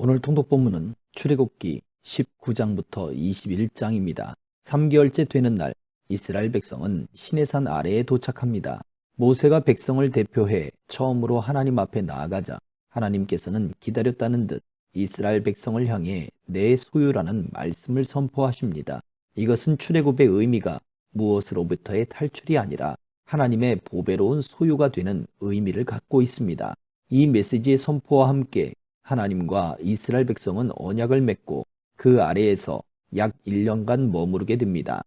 오늘 통독 본문은 출애굽기 19장부터 21장입니다. 3개월째 되는 날 이스라엘 백성은 시내산 아래에 도착합니다. 모세가 백성을 대표해 처음으로 하나님 앞에 나아가자 하나님께서는 기다렸다는 듯 이스라엘 백성을 향해 내 소유라는 말씀을 선포하십니다. 이것은 출애굽의 의미가 무엇으로부터의 탈출이 아니라 하나님의 보배로운 소유가 되는 의미를 갖고 있습니다. 이 메시지의 선포와 함께 하나님과 이스라엘 백성은 언약을 맺고 그 아래에서 약 1년간 머무르게 됩니다.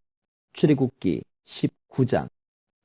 출애굽기 19장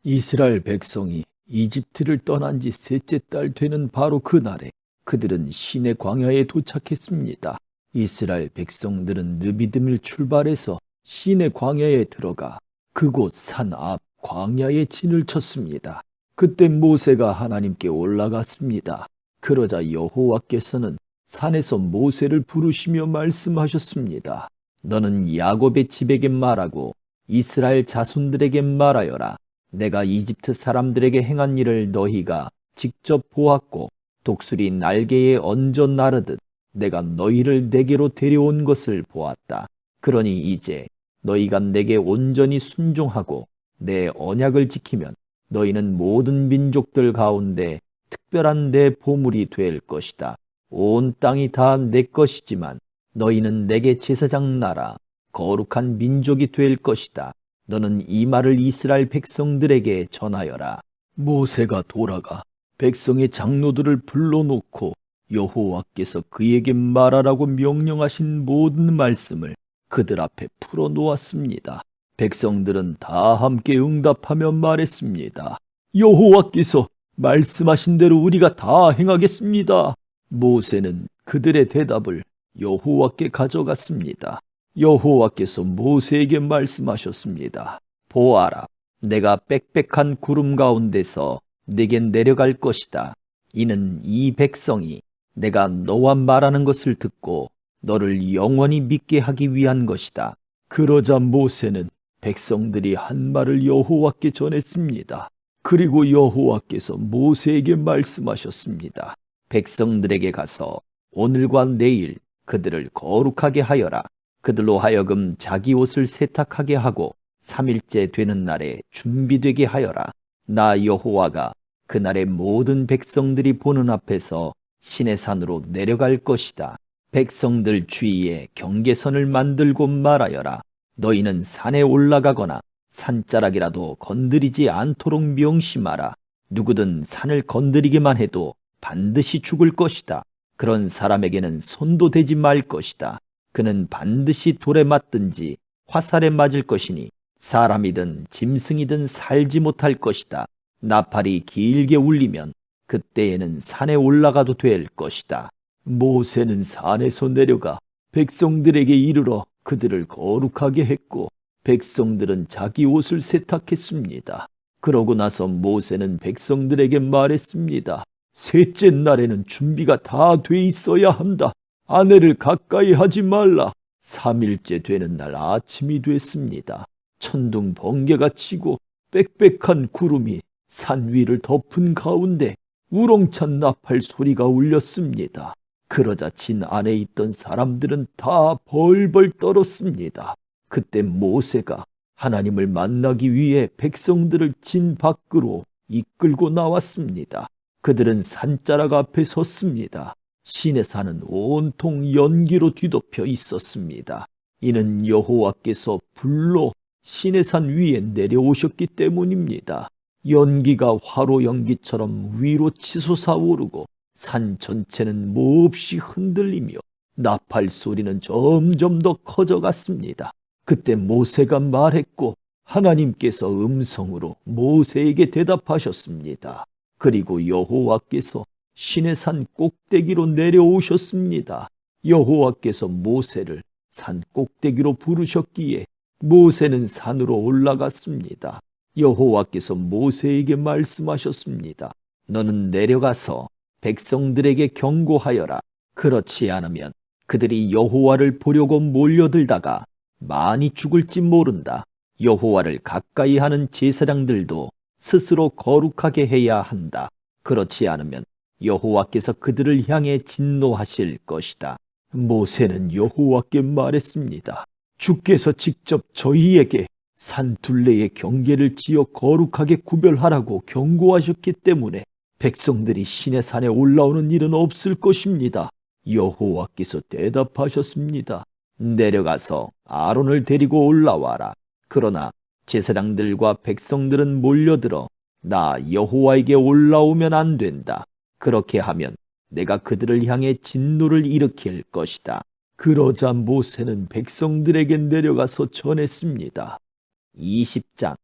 이스라엘 백성이 이집트를 떠난 지 셋째 달 되는 바로 그날에 그들은 시내 광야에 도착했습니다. 이스라엘 백성들은 르비듬을 출발해서 시내 광야에 들어가 그곳 산 앞 광야에 진을 쳤습니다. 그때 모세가 하나님께 올라갔습니다. 그러자 여호와께서는 산에서 모세를 부르시며 말씀하셨습니다. 너는 야곱의 집에게 말하고 이스라엘 자손들에게 말하여라. 내가 이집트 사람들에게 행한 일을 너희가 직접 보았고 독수리 날개에 얹어 나르듯 내가 너희를 내게로 데려온 것을 보았다. 그러니 이제 너희가 내게 온전히 순종하고 내 언약을 지키면 너희는 모든 민족들 가운데 특별한 내 보물이 될 것이다. 온 땅이 다 내 것이지만 너희는 내게 제사장 나라 거룩한 민족이 될 것이다. 너는 이 말을 이스라엘 백성들에게 전하여라. 모세가 돌아가 백성의 장로들을 불러놓고 여호와께서 그에게 말하라고 명령하신 모든 말씀을 그들 앞에 풀어놓았습니다. 백성들은 다 함께 응답하며 말했습니다. 여호와께서 말씀하신 대로 우리가 다 행하겠습니다. 모세는 그들의 대답을 여호와께 가져갔습니다. 여호와께서 모세에게 말씀하셨습니다. 보아라, 내가 빽빽한 구름 가운데서 내게 내려갈 것이다. 이는 이 백성이 내가 너와 말하는 것을 듣고 너를 영원히 믿게 하기 위한 것이다. 그러자 모세는 백성들이 한 말을 여호와께 전했습니다. 그리고 여호와께서 모세에게 말씀하셨습니다. 백성들에게 가서 오늘과 내일 그들을 거룩하게 하여라. 그들로 하여금 자기 옷을 세탁하게 하고 3일째 되는 날에 준비되게 하여라. 나 여호와가 그날의 모든 백성들이 보는 앞에서 신의 산으로 내려갈 것이다. 백성들 주위에 경계선을 만들고 말하여라. 너희는 산에 올라가거나 산자락이라도 건드리지 않도록 명심하라. 누구든 산을 건드리기만 해도 반드시 죽을 것이다. 그런 사람에게는 손도 대지 말 것이다. 그는 반드시 돌에 맞든지 화살에 맞을 것이니 사람이든 짐승이든 살지 못할 것이다. 나팔이 길게 울리면 그때에는 산에 올라가도 될 것이다. 모세는 산에서 내려가 백성들에게 이르러 그들을 거룩하게 했고 백성들은 자기 옷을 세탁했습니다. 그러고 나서 모세는 백성들에게 말했습니다. 셋째 날에는 준비가 다 돼 있어야 한다. 아내를 가까이 하지 말라. 3일째 되는 날 아침이 됐습니다. 천둥 번개가 치고 빽빽한 구름이 산 위를 덮은 가운데 우렁찬 나팔 소리가 울렸습니다. 그러자 진 안에 있던 사람들은 다 벌벌 떨었습니다. 그때 모세가 하나님을 만나기 위해 백성들을 진 밖으로 이끌고 나왔습니다. 그들은 산자락 앞에 섰습니다. 신의 산은 온통 연기로 뒤덮여 있었습니다. 이는 여호와께서 불로 신의 산 위에 내려오셨기 때문입니다. 연기가 화로 연기처럼 위로 치솟아 오르고 산 전체는 몹시 흔들리며 나팔 소리는 점점 더 커져갔습니다. 그때 모세가 말했고 하나님께서 음성으로 모세에게 대답하셨습니다. 그리고 여호와께서 신의 산 꼭대기로 내려오셨습니다. 여호와께서 모세를 산 꼭대기로 부르셨기에 모세는 산으로 올라갔습니다. 여호와께서 모세에게 말씀하셨습니다. 너는 내려가서 백성들에게 경고하여라. 그렇지 않으면 그들이 여호와를 보려고 몰려들다가 많이 죽을지 모른다. 여호와를 가까이 하는 제사장들도 스스로 거룩하게 해야 한다. 그렇지 않으면 여호와께서 그들을 향해 진노하실 것이다. 모세는 여호와께 말했습니다. 주께서 직접 저희에게 산 둘레의 경계를 지어 거룩하게 구별하라고 경고하셨기 때문에 백성들이 신의 산에 올라오는 일은 없을 것입니다. 여호와께서 대답하셨습니다. 내려가서 아론을 데리고 올라와라. 그러나 제사장들과 백성들은 몰려들어 나 여호와에게 올라오면 안 된다. 그렇게 하면 내가 그들을 향해 진노를 일으킬 것이다. 그러자 모세는 백성들에게 내려가서 전했습니다. 20장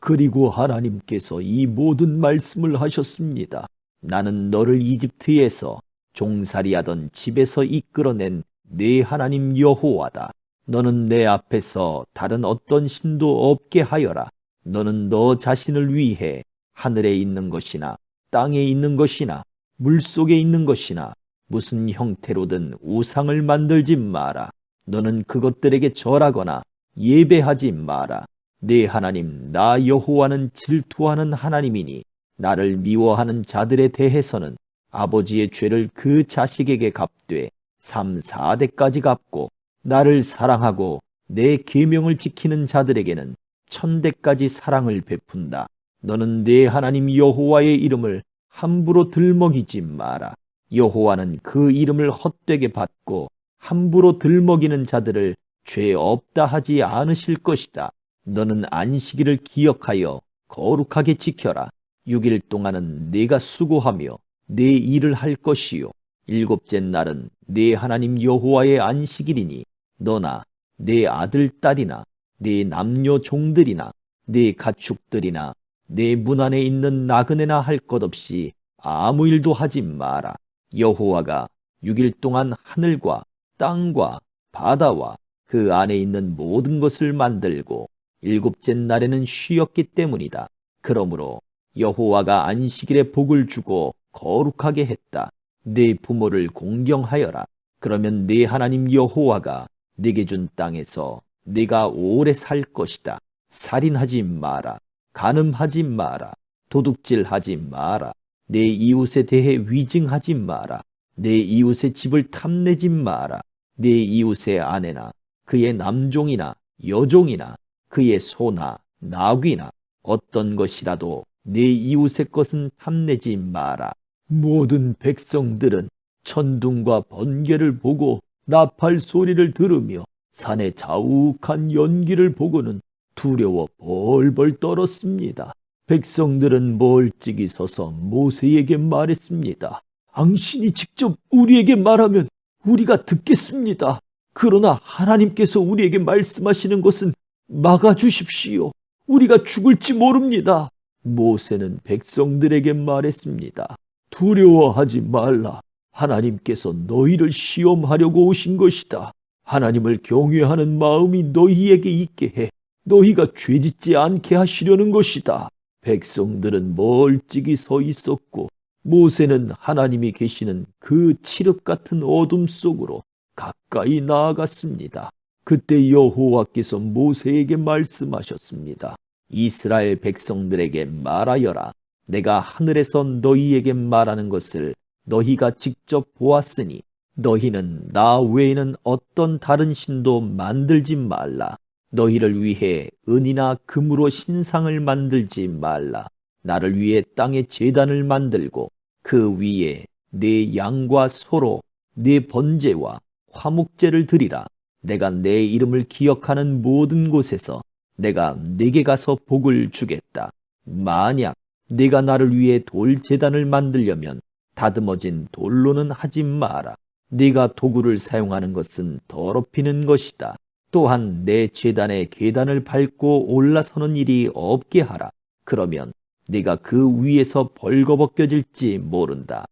그리고 하나님께서 이 모든 말씀을 하셨습니다. 나는 너를 이집트에서 종살이하던 집에서 이끌어낸 네 하나님 여호와다. 너는 내 앞에서 다른 어떤 신도 없게 하여라. 너는 너 자신을 위해 하늘에 있는 것이나 땅에 있는 것이나 물 속에 있는 것이나 무슨 형태로든 우상을 만들지 마라. 너는 그것들에게 절하거나 예배하지 마라. 네 하나님 나 여호와는 질투하는 하나님이니 나를 미워하는 자들에 대해서는 아버지의 죄를 그 자식에게 갚되 3, 4대까지 갚고 나를 사랑하고 내 계명을 지키는 자들에게는 천대까지 사랑을 베푼다. 너는 네 하나님 여호와의 이름을 함부로 들먹이지 마라. 여호와는 그 이름을 헛되게 받고 함부로 들먹이는 자들을 죄 없다 하지 않으실 것이다. 너는 안식일을 기억하여 거룩하게 지켜라. 6일 동안은 네가 수고하며 네 일을 할 것이요. 일곱째 날은 네 하나님 여호와의 안식일이니 너나 네 아들 딸이나 네 남녀 종들이나 네 가축들이나 내 문 안에 있는 나그네나 할 것 없이 아무 일도 하지 마라. 여호와가 6일 동안 하늘과 땅과 바다와 그 안에 있는 모든 것을 만들고 일곱째 날에는 쉬었기 때문이다. 그러므로 여호와가 안식일에 복을 주고 거룩하게 했다. 네 부모를 공경하여라. 그러면 네 하나님 여호와가 네게 준 땅에서 네가 오래 살 것이다. 살인하지 마라. 간음하지 마라. 도둑질하지 마라. 내 이웃에 대해 위증하지 마라. 내 이웃의 집을 탐내지 마라. 내 이웃의 아내나 그의 남종이나 여종이나 그의 소나 나귀나 어떤 것이라도 내 이웃의 것은 탐내지 마라. 모든 백성들은 천둥과 번개를 보고 나팔 소리를 들으며 산의 자욱한 연기를 보고는 두려워 벌벌 떨었습니다. 백성들은 멀찍이 서서 모세에게 말했습니다. 당신이 직접 우리에게 말하면 우리가 듣겠습니다. 그러나 하나님께서 우리에게 말씀하시는 것은 막아주십시오. 우리가 죽을지 모릅니다. 모세는 백성들에게 말했습니다. 두려워하지 말라. 하나님께서 너희를 시험하려고 오신 것이다. 하나님을 경외하는 마음이 너희에게 있게 해 너희가 죄짓지 않게 하시려는 것이다. 백성들은 멀찍이 서 있었고 모세는 하나님이 계시는 그 칠흑 같은 어둠 속으로 가까이 나아갔습니다. 그때 여호와께서 모세에게 말씀하셨습니다. 이스라엘 백성들에게 말하여라. 내가 하늘에서 너희에게 말하는 것을 너희가 직접 보았으니 너희는 나 외에는 어떤 다른 신도 만들지 말라. 너희를 위해 은이나 금으로 신상을 만들지 말라. 나를 위해 땅에 재단을 만들고 그 위에 내 양과 소로 내 번제와 화목제를 드리라. 내가 내 이름을 기억하는 모든 곳에서 내가 내게 가서 복을 주겠다. 만약 네가 나를 위해 돌 재단을 만들려면 다듬어진 돌로는 하지 마라. 네가 도구를 사용하는 것은 더럽히는 것이다. 또한 내 재단의 계단을 밟고 올라서는 일이 없게 하라. 그러면 네가 그 위에서 벌거벗겨질지 모른다.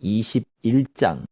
21장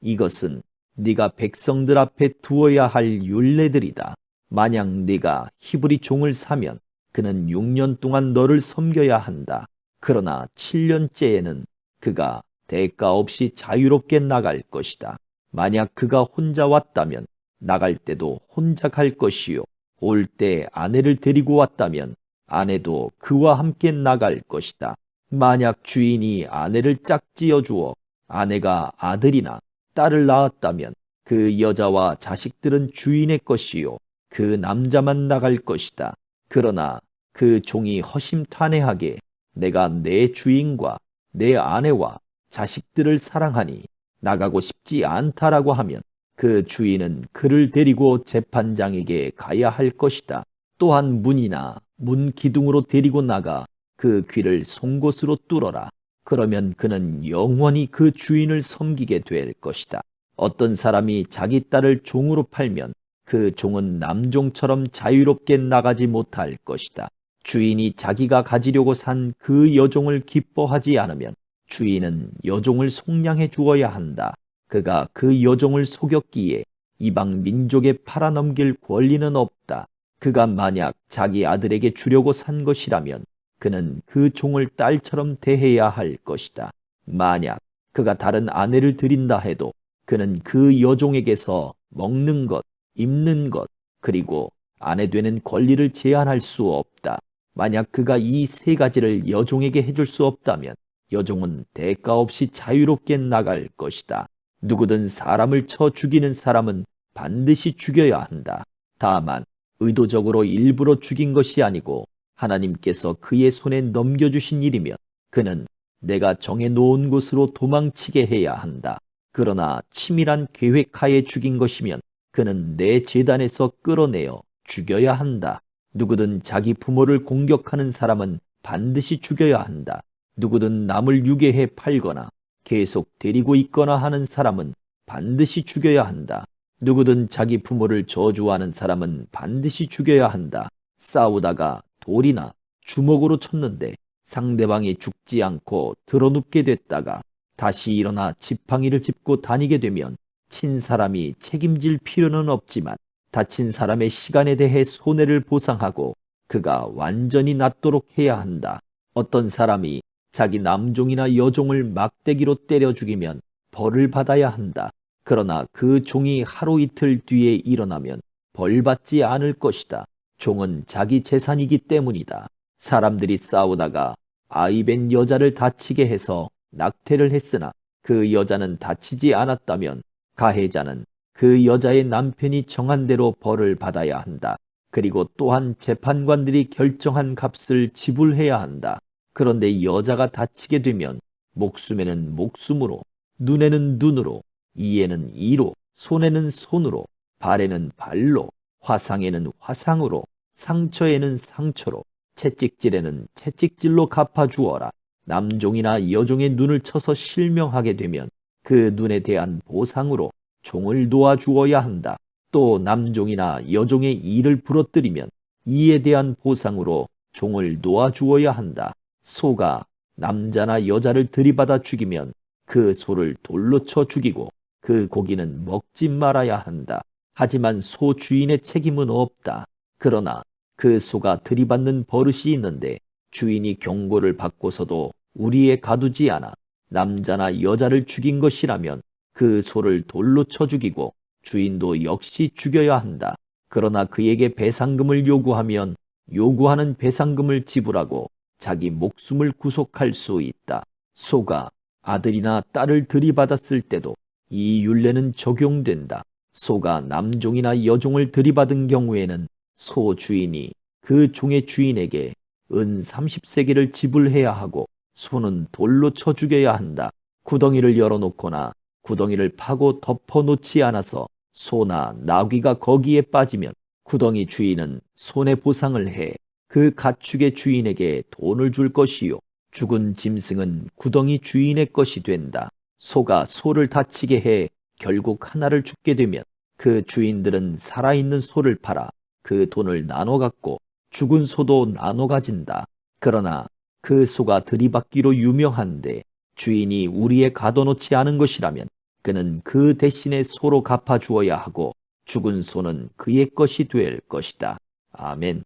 이것은 네가 백성들 앞에 두어야 할 율례들이다. 만약 네가 히브리 종을 사면 그는 6년 동안 너를 섬겨야 한다. 그러나 7년째에는 그가 대가 없이 자유롭게 나갈 것이다. 만약 그가 혼자 왔다면 나갈 때도 혼자 갈 것이요. 올 때 아내를 데리고 왔다면 아내도 그와 함께 나갈 것이다. 만약 주인이 아내를 짝지어 주어 아내가 아들이나 딸을 낳았다면 그 여자와 자식들은 주인의 것이요 그 남자만 나갈 것이다. 그러나 그 종이 허심탄회하게 내가 내 주인과 내 아내와 자식들을 사랑하니 나가고 싶지 않다라고 하면 그 주인은 그를 데리고 재판장에게 가야 할 것이다. 또한 문이나 문 기둥으로 데리고 나가 그 귀를 송곳으로 뚫어라. 그러면 그는 영원히 그 주인을 섬기게 될 것이다. 어떤 사람이 자기 딸을 종으로 팔면 그 종은 남종처럼 자유롭게 나가지 못할 것이다. 주인이 자기가 가지려고 산 그 여종을 기뻐하지 않으면 주인은 여종을 속량해 주어야 한다. 그가 그 여종을 속였기에 이방 민족에 팔아넘길 권리는 없다. 그가 만약 자기 아들에게 주려고 산 것이라면 그는 그 종을 딸처럼 대해야 할 것이다. 만약 그가 다른 아내를 들인다 해도 그는 그 여종에게서 먹는 것, 입는 것, 그리고 아내 되는 권리를 제한할 수 없다. 만약 그가 이 세 가지를 여종에게 해줄 수 없다면 여종은 대가 없이 자유롭게 나갈 것이다. 누구든 사람을 쳐 죽이는 사람은 반드시 죽여야 한다. 다만 의도적으로 일부러 죽인 것이 아니고 하나님께서 그의 손에 넘겨주신 일이면 그는 내가 정해 놓은 곳으로 도망치게 해야 한다. 그러나 치밀한 계획하에 죽인 것이면 그는 내 재단에서 끌어내어 죽여야 한다. 누구든 자기 부모를 공격하는 사람은 반드시 죽여야 한다. 누구든 남을 유괴해 팔거나 계속 데리고 있거나 하는 사람은 반드시 죽여야 한다. 누구든 자기 부모를 저주하는 사람은 반드시 죽여야 한다. 싸우다가 돌이나 주먹으로 쳤는데 상대방이 죽지 않고 드러눕게 됐다가 다시 일어나 지팡이를 짚고 다니게 되면 친 사람이 책임질 필요는 없지만 다친 사람의 시간에 대해 손해를 보상하고 그가 완전히 낫도록 해야 한다. 어떤 사람이 자기 남종이나 여종을 막대기로 때려 죽이면 벌을 받아야 한다. 그러나 그 종이 하루 이틀 뒤에 일어나면 벌 받지 않을 것이다. 종은 자기 재산이기 때문이다. 사람들이 싸우다가 아이벤 여자를 다치게 해서 낙태를 했으나 그 여자는 다치지 않았다면 가해자는 그 여자의 남편이 정한 대로 벌을 받아야 한다. 그리고 또한 재판관들이 결정한 값을 지불해야 한다. 그런데 여자가 다치게 되면 목숨에는 목숨으로, 눈에는 눈으로, 이에는 이로, 손에는 손으로, 발에는 발로, 화상에는 화상으로, 상처에는 상처로, 채찍질에는 채찍질로 갚아주어라. 남종이나 여종의 눈을 쳐서 실명하게 되면 그 눈에 대한 보상으로 종을 놓아주어야 한다. 또 남종이나 여종의 이를 부러뜨리면 이에 대한 보상으로 종을 놓아주어야 한다. 소가 남자나 여자를 들이받아 죽이면 그 소를 돌로 쳐 죽이고 그 고기는 먹지 말아야 한다. 하지만 소 주인의 책임은 없다. 그러나 그 소가 들이받는 버릇이 있는데 주인이 경고를 받고서도 우리에 가두지 않아 남자나 여자를 죽인 것이라면 그 소를 돌로 쳐 죽이고 주인도 역시 죽여야 한다. 그러나 그에게 배상금을 요구하면 요구하는 배상금을 지불하고 자기 목숨을 구속할 수 있다. 소가 아들이나 딸을 들이받았을 때도 이 율례는 적용된다. 소가 남종이나 여종을 들이받은 경우에는 소 주인이 그 종의 주인에게 은 30세계를 지불해야 하고 소는 돌로 쳐 죽여야 한다. 구덩이를 열어놓거나 구덩이를 파고 덮어놓지 않아서 소나 나귀가 거기에 빠지면 구덩이 주인은 손해 보상을 해 그 가축의 주인에게 돈을 줄 것이요. 죽은 짐승은 구덩이 주인의 것이 된다. 소가 소를 다치게 해 결국 하나를 죽게 되면 그 주인들은 살아있는 소를 팔아 그 돈을 나눠 갖고 죽은 소도 나눠 가진다. 그러나 그 소가 들이받기로 유명한데 주인이 우리에 가둬놓지 않은 것이라면 그는 그 대신에 소로 갚아주어야 하고 죽은 소는 그의 것이 될 것이다. 아멘.